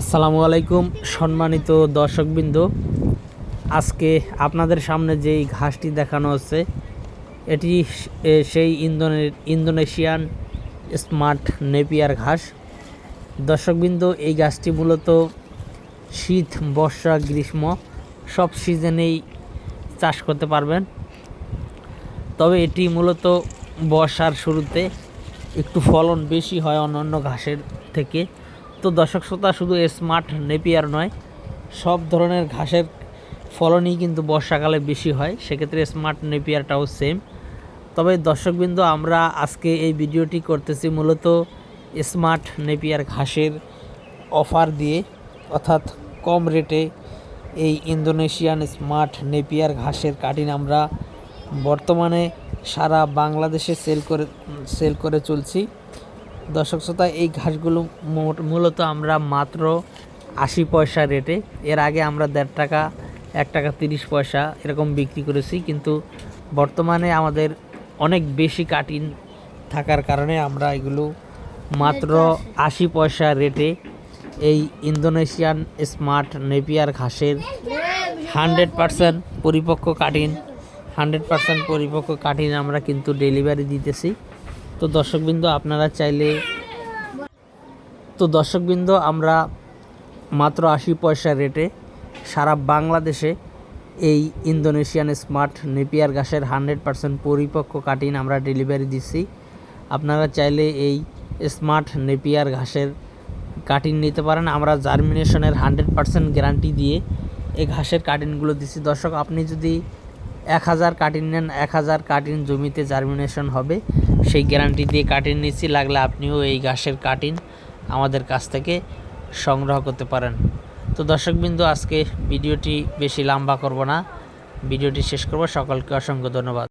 আসসালামু আলাইকুম, সম্মানিত দর্শকবৃন্দ। আজকে আপনাদের সামনে যেই ঘাসটি দেখানো হচ্ছে, এটি সেই ইন্দোনে, ইন্দোনেশিয়ান স্মার্ট নেপিয়ার ঘাস। দর্শকবৃন্দ, এই গাছটি মূলত শীত, বর্ষা, গ্রীষ্ম, সব সিজনেই চাষ করতে পারবেন। তবে এটি মূলত বর্ষার শুরুতে একটু ফলন বেশি হয় অন্যান্য ঘাসের থেকে। তো দর্শক শ্রোতা, শুধু স্মার্ট নেপিয়ার নয়, সব ধরনের ঘাসের ফলনই কিন্তু বর্ষাকালে বেশি হয়, সেক্ষেত্রে স্মার্ট নেপিয়ারটাও সেম তবে দর্শকবৃন্দ, আমরা আজকে এই ভিডিওটি করতেছি মূলত স্মার্ট নেপিয়ার ঘাসের অফার দিয়ে, অর্থাৎ কম রেটে এই ইন্দোনেশিয়ান স্মার্ট নেপিয়ার ঘাসের কাটিং আমরা বর্তমানে সারা বাংলাদেশে সেল করে সেল করে চলছি। দর্শক শ্রোতা এই ঘাসগুলো মোট- মূলত আমরা মাত্র আশি পয়সা রেটে এর আগে আমরা দেড় টাকা এক টাকা তিরিশ পয়সা এরকম বিক্রি করেছি কিন্তু বর্তমানে আমাদের অনেক বেশি কাটিং থাকার কারণে আমরা এগুলো মাত্র আশি পয়সা রেটে এই ইন্দোনেশিয়ান স্মার্ট নেপিয়ার ঘাসের হান্ড্রেড পারসেন্ট পরিপক্ক কাটিং হান্ড্রেড পারসেন্ট পরিপক্ক কাটিং আমরা কিন্তু ডেলিভারি দিতেছি। তো দর্শকবৃন্দ, আপনারা চাইলে তো দর্শকবৃন্দ, আমরা মাত্র আশি পয়সা রেটে সারা বাংলাদেশে এই ইন্দোনেশিয়ান স্মার্ট নেপিয়ার ঘাসের হান্ড্রেড পারসেন্ট পরিপক্ক কাটিন আমরা ডেলিভারি দিচ্ছি। আপনারা চাইলে এই স্মার্ট নেপিয়ার ঘাসের কাটিন নিতে পারেন। আমরা জার্মিনেশনের হান্ড্রেড পারসেন্ট গ্যারান্টি দিয়ে এই ঘাসের কাটিনগুলো দিচ্ছি। দর্শক, আপনি যদি এক হাজার কাটিং নেন, এক হাজার কাটিন জমিতে জার্মিনেশন হবে। সেই গ্যারান্টি দিয়ে কাটিং নিচ্ছি। লাগলে আপনিও এই ঘাসের কাটিং আমাদের কাছ থেকে সংগ্রহ করতে পারেন। তো দর্শকবিন্দু, আজকে ভিডিওটি বেশি লম্বা করব না। ভিডিওটি শেষ করব। সকলকে অসংখ্য ধন্যবাদ।